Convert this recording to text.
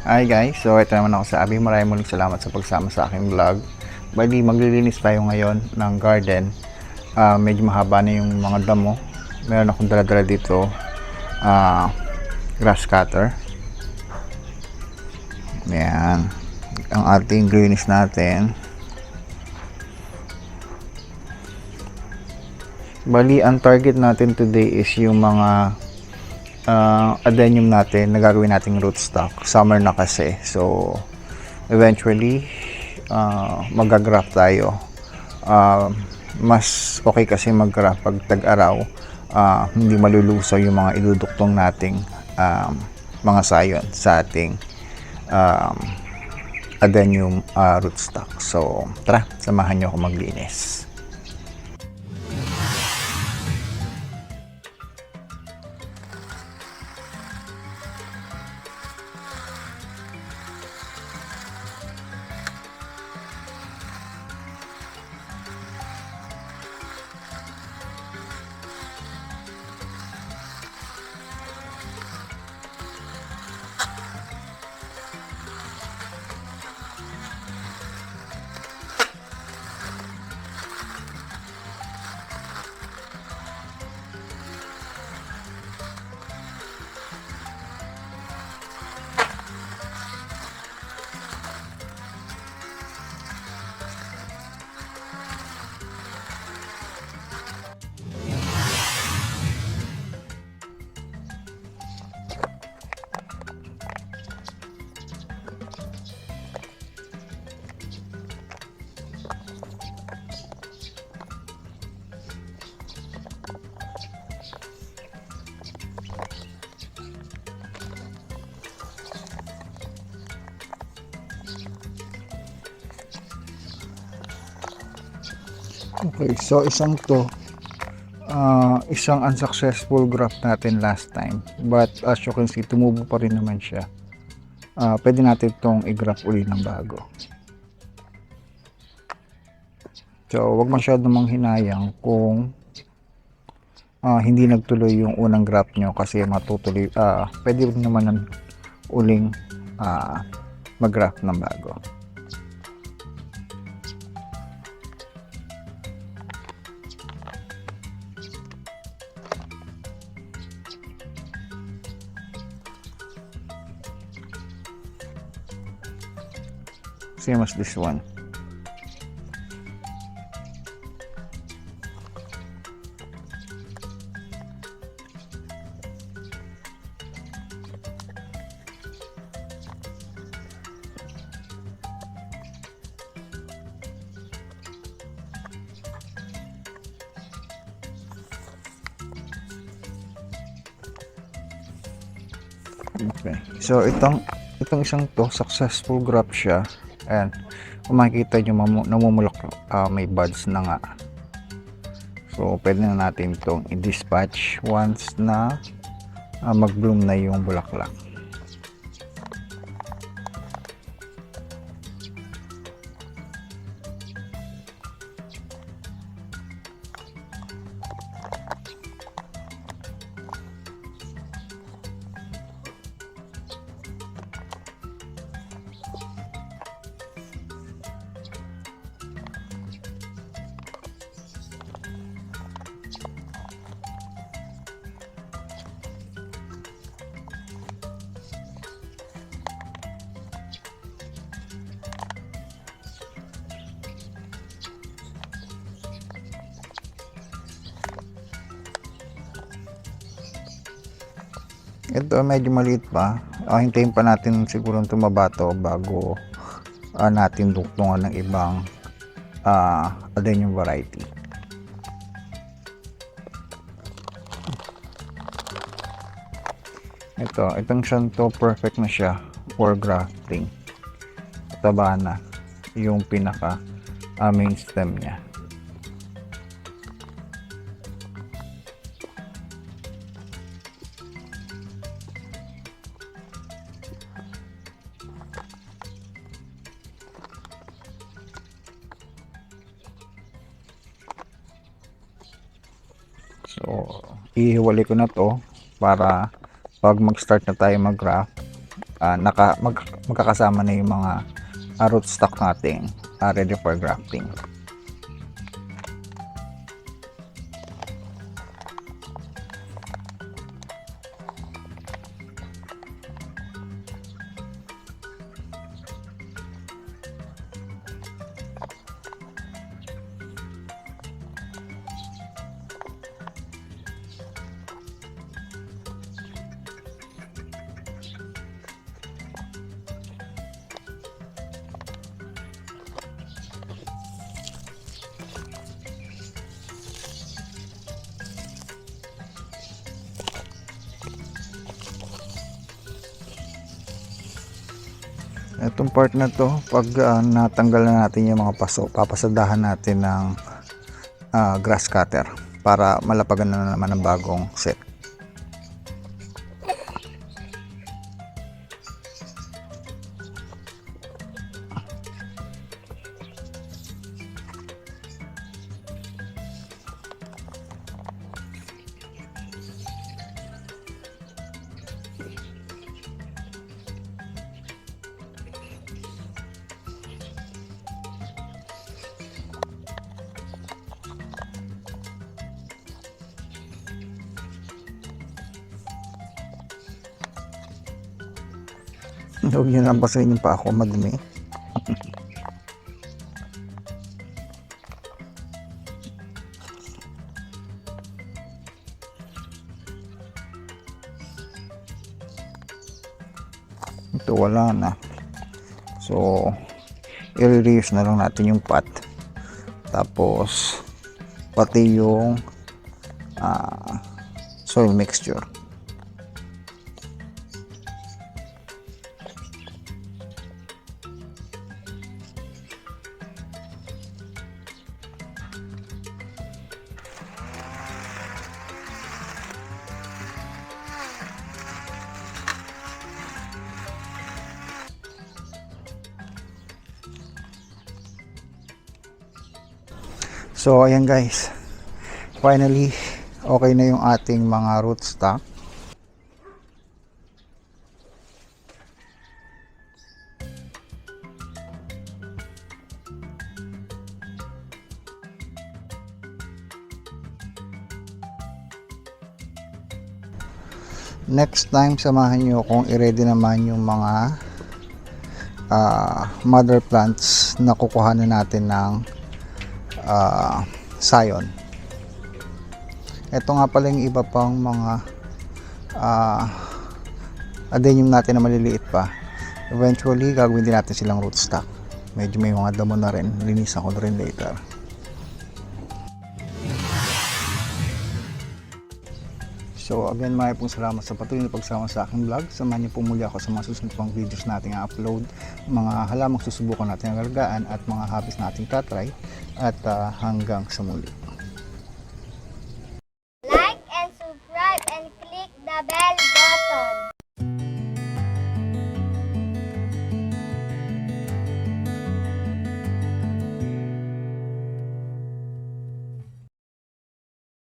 Hi guys, so ito naman ako sa Abi. Maraming muling salamat sa pagsama sa aking vlog. Bali, maglilinis tayo ngayon ng garden. Ah, medyo mahaba na yung mga damo. Meron akong dala-dala dito. ah, grass cutter. Ayan. Ang ating greenish natin. Bali, ang target natin today is yung mga uh, adenium natin na gagawin nating rootstock. Summer na kasi. So, eventually, uh, magagraft tayo. Uh, mas okay kasi maggraft pag tag-araw. Uh, hindi malulusaw yung mga iduduktong nating um, mga sayon sa ating um, adenium uh, rootstock. So, tara, samahan nyo ako maglinis. Okay, so isang to, ah, isang unsuccessful graft natin last time. But as you can see, tumubo pa rin naman siya. Ah, pwede natin itong i-graft uli ng bago. So, wag masyadong manghinayang kung ah, hindi nagtuloy yung unang graft nyo kasi matutuloy, ah, pwede naman ng uling ah, mag-graft ng bago. Same as this one. Okay. So itong itong isang to successful graft siya. Ayan. Kung makikita nyo namumulok ah, may buds na nga. So pwede na natin itong i-dispatch once na ah, mag-bloom na yung bulaklak. Ito medyo maliit pa. Ah, hintayin pa natin siguro tumaba to bago ah, natin duktungan ng ibang ah, adenium variety. Ito, itong shanto perfect na siya for grafting. Taba na yung pinaka ah, main stem niya. So, ihiwalay ko na to para pag mag-start na tayo mag-graft, ah, naka, mag, magkakasama na yung mga uh, rootstock nating ah, ready for grafting. Itong part na to, pag ah, natanggal na natin yung mga paso, papasadahan natin ng ah, grass cutter para malapagan na naman ng bagong set. Huwag nyo nang basahin yung pa ako madumi. Ito wala na. So, i-reuse na lang natin yung pot. Tapos, pati yung ah, soil mixture. So, ayan guys. Finally, okay na yung ating mga rootstock. Next time, samahan nyo kung i-ready naman yung mga ah, mother plants na kukuhanan natin ng ah, sayon. Ito nga pala yung iba pang mga uh, adenium natin na maliliit pa. Eventually, gagawin din natin silang rootstock. Medyo may mga damo na rin. Linisan ko na rin later. So again, maraming pong salamat sa patuloy na pagsama sa aking vlog. Samahan niyo po muli ako sa mga susunod pang videos nating upload, mga halamang susubukan natin ang alagaan at mga habits nating tatry. At ah, hanggang sa muli.